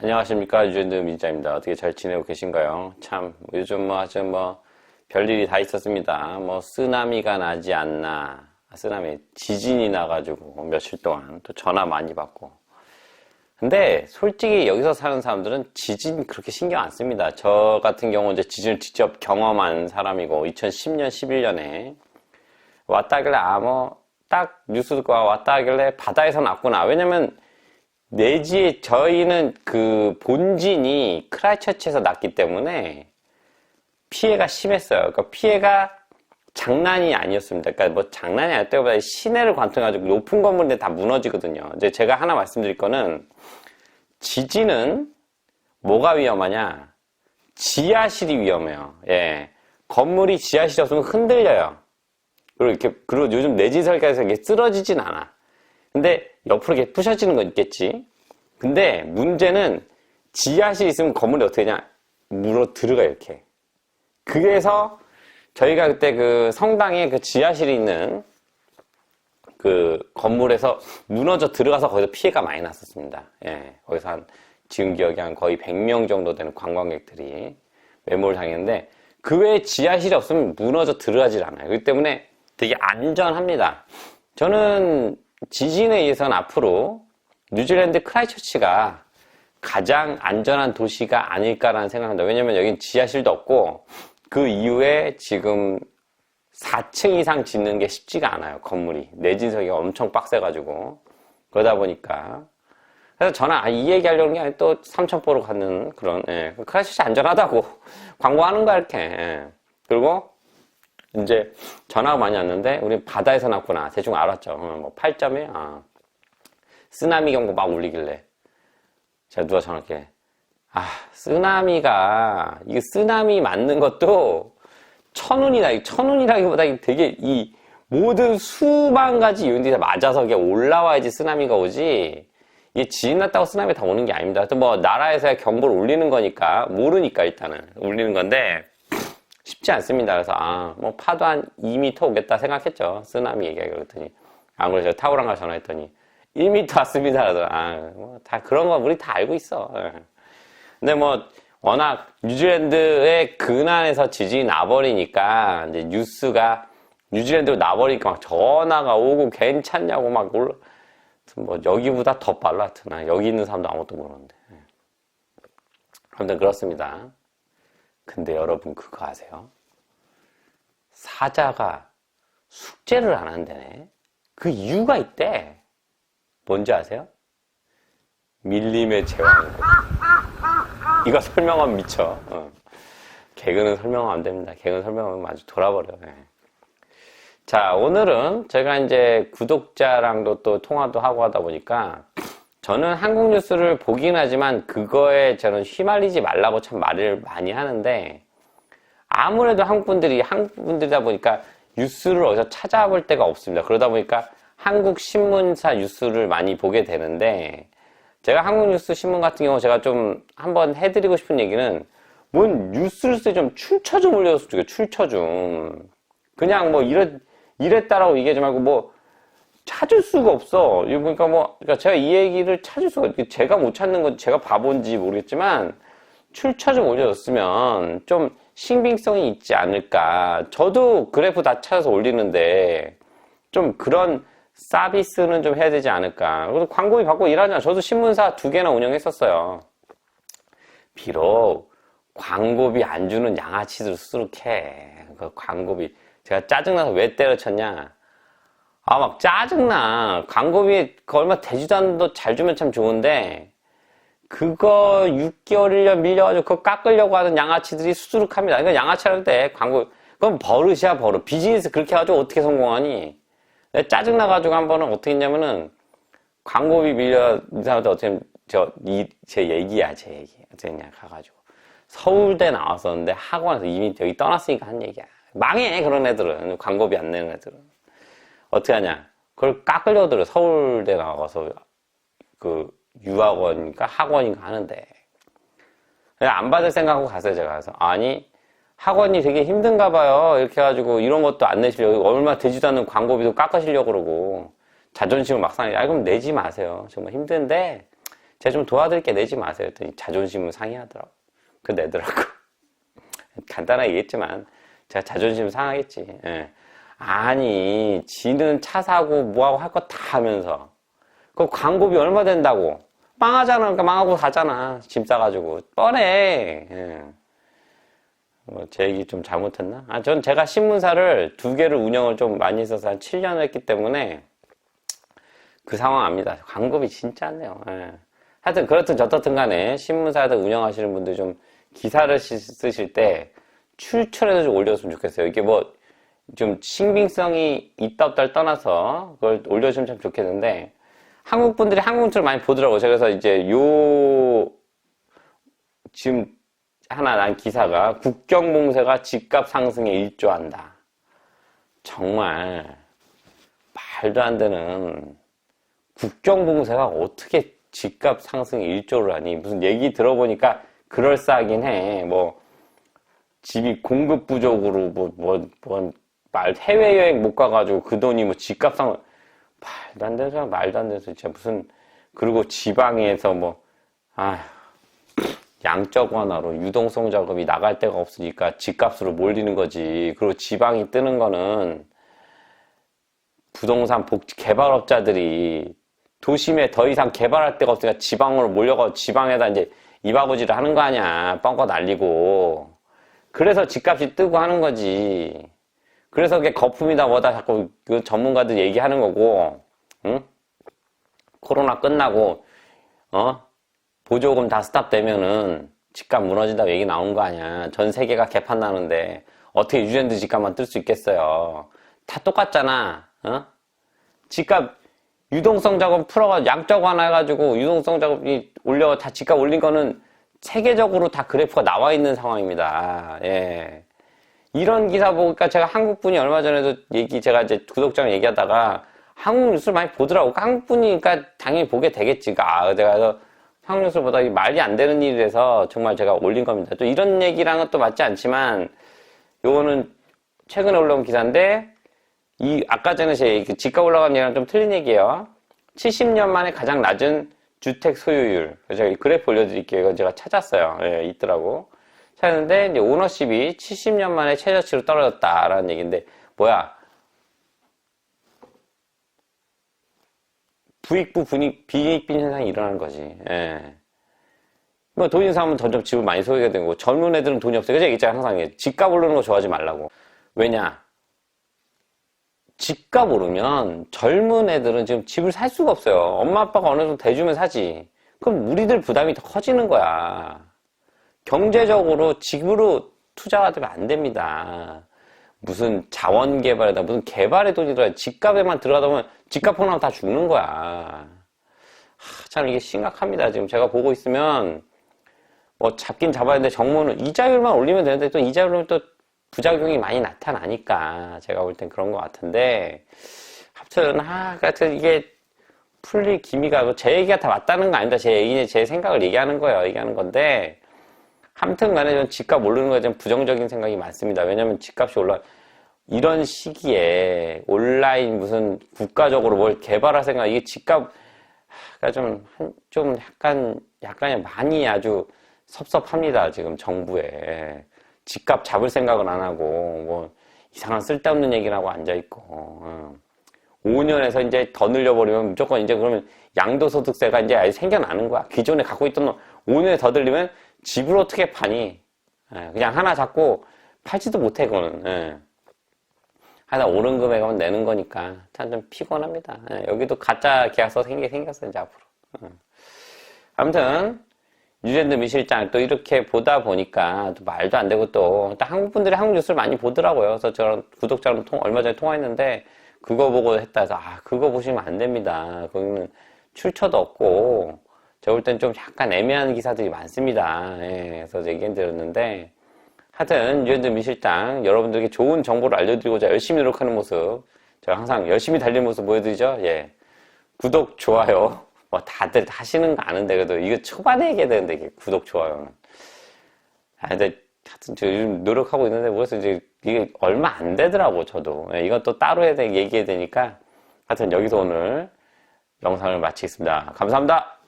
안녕하십니까 유전드 민자입니다. 어떻게 잘 지내고 계신가요? 참 요즘 뭐 아주 뭐 별일이 다 있었습니다. 뭐 쓰나미가 나지 않나 아, 쓰나미 지진이 나가지고 며칠 동안 또 전화 많이 받고 근데 솔직히 여기서 사는 사람들은 지진 그렇게 신경 안 씁니다. 저 같은 경우 이제 지진을 직접 경험한 사람이고 2010년 11년에 왔다 하길래 아뭐딱 뉴스 듣고 왔다 하길래 바다에서 났구나. 왜냐면 내지에 저희는 그 본진이 크라이처치에서 났기 때문에 피해가 심했어요. 그러니까 피해가 장난이 아니었습니다. 그러니까 뭐 장난이 때보다 시내를 관통해가지고 높은 건물인데 다 무너지거든요. 이제 제가 하나 말씀드릴 거는 지진은 뭐가 위험하냐? 지하실이 위험해요. 예. 건물이 지하실이 없으면 흔들려요. 그리고 이렇게, 그리고 요즘 내지 설계에서 이게 쓰러지진 않아. 근데 옆으로 이렇게 부셔지는 건 있겠지. 근데 문제는 지하실 있으면 건물이 어떻게 되냐? 물어 들어가 이렇게. 그래서 저희가 그때 그 성당에 그 지하실이 있는 그 건물에서 무너져 들어가서 거기서 피해가 많이 났었습니다. 예. 거기서 한 지금 기억이 한 거의 100명 정도 되는 관광객들이 매몰 당했는데 그 외에 지하실이 없으면 무너져 들어가질 않아요. 그렇기 때문에 되게 안전합니다. 저는 지진에 의해서는 앞으로 뉴질랜드 크라이처치가 가장 안전한 도시가 아닐까라는 생각합니다. 왜냐면 여긴 지하실도 없고 그 이후에 지금 4층 이상 짓는 게 쉽지가 않아요. 건물이. 내진석이 엄청 빡세가지고. 그러다 보니까. 그래서 저는 아, 이 얘기 하려는 게 아니라 또 삼천포로 가는 그런, 예. 크라이처치 안전하다고 광고하는 거야, 이렇게. 예. 그리고 이제 전화가 많이 왔는데 우리 바다에서 났구나 대충 알았죠 어, 뭐8.1 아. 쓰나미 경보 막 울리길래 제가 누가 전화할게 아 쓰나미가 이게 쓰나미 맞는 것도 천운이다 천운이라기보다 되게 이 모든 수만 가지 요인들이 다 맞아서 이게 올라와야지 쓰나미가 오지 이게 지진 났다고 쓰나미 다 오는 게 아닙니다. 하여튼 뭐 나라에서야 경보를 울리는 거니까 모르니까 일단은 울리는 건데 쉽지 않습니다. 그래서 아, 뭐 파도 한 2m 오겠다 생각했죠. 쓰나미 얘기하기 그랬더니 안 그래서 타오랑가 전화했더니 1m 왔습니다. 그러더라. 아, 뭐 다 그런 거 우리 다 알고 있어. 예. 근데 뭐 워낙 뉴질랜드의 근안에서 지진이 나버리니까 이제 뉴스가 뉴질랜드로 나버리니까 막 전화가 오고 괜찮냐고 막 올라 뭐 여기보다 더 빨라 하여튼 여기 있는 사람도 아무것도 모르는데 예. 아무튼 그렇습니다. 근데 여러분 그거 아세요? 사자가 숙제를 안 한다네. 그 이유가 있대. 뭔지 아세요? 밀림의 제왕인 거. 이거 설명하면 미쳐. 어. 개그는 설명하면 안 됩니다. 개그는 설명하면 아주 돌아버려요. 예. 자, 오늘은 제가 이제 구독자랑도 또 통화도 하고 하다 보니까 저는 한국 뉴스를 보긴 하지만 그거에 저는 휘말리지 말라고 참 말을 많이 하는데 아무래도 한국 분들이 한국 분들이다 보니까 뉴스를 어디서 찾아볼 데가 없습니다. 그러다 보니까 한국 신문사 뉴스를 많이 보게 되는데 제가 한국 뉴스 신문 같은 경우 제가 좀 한번 해드리고 싶은 얘기는 뭔 뉴스를 쓰좀 출처 좀 올려줬으면 좋겠어요. 출처 좀. 그냥 뭐 이랬, 이랬다라고 얘기하지 말고 뭐 찾을 수가 없어. 그러니까 뭐, 그러니까 제가 이 얘기를 찾을 수가, 제가 못 찾는 건 제가 바본지 모르겠지만, 출처 좀 올려줬으면 좀 신빙성이 있지 않을까. 저도 그래프 다 찾아서 올리는데, 좀 그런 서비스는 좀 해야 되지 않을까. 그래서 광고비 받고 일하잖아. 저도 신문사 두 개나 운영했었어요. 비록 광고비 안 주는 양아치들 수룩해. 그 광고비. 제가 짜증나서 왜 때려쳤냐. 아, 막 짜증나. 광고비 그 얼마 되지도 않는데 잘 주면 참 좋은데, 그거 6개월, 1년 밀려가지고 그거 깎으려고 하는 양아치들이 수두룩합니다. 이거 양아치 할때 광고, 그건 버릇이야, 버릇. 비즈니스 그렇게 해가지고 어떻게 성공하니? 짜증나가지고 한 번은 어떻게 했냐면은, 광고비 밀려, 이 사람한테 어떻게, 저, 이, 제 얘기야, 제 얘기. 어떻게 그냥 가가지고. 서울대 나왔었는데 학원에서 이미 여기 떠났으니까 한 얘기야. 망해, 그런 애들은. 광고비 안 내는 애들은. 어떻게 하냐? 그걸 깎으려고 들어. 서울대 나가서 그 유학원인가 학원인가 하는데. 안 받을 생각하고 갔어요, 제가. 그래서. 아니, 학원이 되게 힘든가 봐요. 이렇게 해가지고 이런 것도 안 내시려고. 얼마 되지도 않는 광고비도 깎으시려고 그러고. 자존심을 막 상해. 아, 그럼 내지 마세요. 정말 힘든데. 제가 좀 도와드릴게 내지 마세요. 했더니 자존심을 상해하더라고. 그 내더라고. 간단하게 얘기했지만 제가 자존심 상하겠지. 예. 아니 지는 차 사고 뭐하고 할 거 다 하면서 그 광고비 얼마 된다고 망하잖아. 그러니까 망하고 가잖아. 짐 싸가지고 뻔해. 예. 뭐제 얘기 좀 잘못했나? 아, 전 제가 신문사를 두 개를 운영을 좀 많이 했어서 한 7년을 했기 때문에 그 상황 압니다. 광고비 진짜 안 내요. 예. 하여튼 그렇든 저렇든 간에 신문사들 운영하시는 분들 좀 기사를 시- 쓰실 때 출처라도 좀 올려줬으면 좋겠어요. 이게 뭐 좀 신빙성이 있다 없다를 떠나서 그걸 올려주면 참 좋겠는데 한국 분들이 한국처럼 많이 보더라고요. 그래서 이제 요 지금 하나 난 기사가 국경봉쇄가 집값 상승에 일조한다. 정말 말도 안 되는 국경봉쇄가 어떻게 집값 상승에 일조를 하니? 무슨 얘기 들어보니까 그럴싸하긴 해. 뭐 집이 공급 부족으로 뭐 뭐 뭐 말 해외 여행 못 가가지고 그 돈이 뭐 집값 상 말도 안 되는 소리 말도 안 되는 소리 진짜 무슨 그리고 지방에서 뭐 아. 양적 완화로 유동성 작업이 나갈 데가 없으니까 집값으로 몰리는 거지. 그리고 지방이 뜨는 거는 부동산 복지 개발업자들이 도심에 더 이상 개발할 데가 없으니까 지방으로 몰려가 지방에다 이제 이바구지를 하는 거 아니야. 뻥거 날리고. 그래서 집값이 뜨고 하는 거지. 그래서 그게 거품이다 뭐다 자꾸 그 전문가들 얘기하는 거고. 응? 코로나 끝나고 어? 보조금 다 스탑되면은 집값 무너진다고 얘기 나온 거 아니야. 전 세계가 개판 나는데 어떻게 유젠드 집값만 뜰 수 있겠어요. 다 똑같잖아. 어? 집값 유동성 작업 풀어가 양적 완화해가지고 유동성 작업이 올려 다 집값 올린 거는 세계적으로 다 그래프가 나와 있는 상황입니다. 예. 이런 기사 보니까 제가 한국 분이 얼마 전에도 얘기 제가 이제 구독자랑 얘기하다가 한국 뉴스를 많이 보더라고. 한국 분이니까 당연히 보게 되겠지. 아, 내가 한국 뉴스보다 이 말이 안 되는 일이라서 정말 제가 올린 겁니다. 또 이런 얘기랑은 또 맞지 않지만 요거는 최근에 올라온 기사인데 이 아까 전에 제 얘기, 집값 올라간 얘기랑 좀 틀린 얘기예요. 70년 만에 가장 낮은 주택 소유율. 제가 이 그래프 올려드릴게요. 이건 제가 찾았어요. 예, 있더라고. 찾았는데 이제 오너십이 70년 만에 최저치로 떨어졌다라는 얘기인데 뭐야? 부익부 분익, 비익빈 현상이 일어나는 거지. 예. 뭐 돈 있는 사람은 점점 집을 많이 소유하게 되고 젊은 애들은 돈이 없어요. 그죠? 있잖아 항상. 집값 오르는 거 좋아하지 말라고. 왜냐? 집값 오르면 젊은 애들은 지금 집을 살 수가 없어요. 엄마 아빠가 어느 정도 대주면 사지. 그럼 우리들 부담이 더 커지는 거야. 경제적으로 집으로 투자가 되면 안 됩니다. 무슨 자원 개발에다 무슨 개발에 돈이 들어야 집값에만 들어가다 보면 집값 폭락하면 다 죽는 거야. 하, 참 이게 심각합니다. 지금 제가 보고 있으면 뭐 잡긴 잡아야 되는데 정모는 이자율만 올리면 되는데 또 이자율 올리면 또 부작용이 많이 나타나니까 제가 볼 땐 그런 것 같은데 하여튼 아 하여튼 이게 풀릴 기미가 뭐제 얘기가 다 맞다는 거 아닙니다. 제 얘기 제 생각을 얘기하는 거예요. 얘기하는 건데 아무튼 간에 전 집값 오르는 거에 대한 부정적인 생각이 많습니다. 왜냐면 집값이 올라 이런 시기에 온라인 무슨 국가적으로 뭘 개발할 생각 이게 집값가 좀, 한- 좀 약간, 약간 많이 아주 섭섭합니다. 지금 정부에. 집값 잡을 생각은 안 하고, 뭐, 이상한 쓸데없는 얘기를 하고 앉아있고, 어. 5년에서 이제 더 늘려버리면 무조건 이제 그러면 양도소득세가 이제 아예 생겨나는 거야. 기존에 갖고 있던 놈 5년에 더 들리면 집을 어떻게 파니? 예, 그냥 하나 잡고 팔지도 못해, 그거는. 예. 하나 오른 금액은 내는 거니까 참 좀 피곤합니다. 예, 여기도 가짜 계약서 생기 생겼어 이제 앞으로. 예. 아무튼 유젠드 미 실장 또 이렇게 보다 보니까 또 말도 안 되고 또, 또 한국 분들이 한국 뉴스를 많이 보더라고요. 그래서 저랑 구독자랑 통, 얼마 전에 통화했는데 그거 보고 했다 해서 아 그거 보시면 안 됩니다. 거기는 출처도 없고 제가 볼 땐 좀 약간 애매한 기사들이 많습니다. 예, 그래서 얘기 드렸는데 하여튼 유현진 미실장 여러분들에게 좋은 정보를 알려드리고자 열심히 노력하는 모습 제가 항상 열심히 달리는 모습 보여드리죠. 예. 구독, 좋아요 뭐 다들 하시는 거 아는데 그래도 이거 초반에 얘기해야 되는데 이게 구독, 좋아요는 아 근데 하여튼 저 요즘 노력하고 있는데 뭐래서 이제 이게 얼마 안 되더라고 저도 예, 이건 또 따로 해야 돼 얘기해야 되니까 하여튼 여기서 오늘 영상을 마치겠습니다. 감사합니다.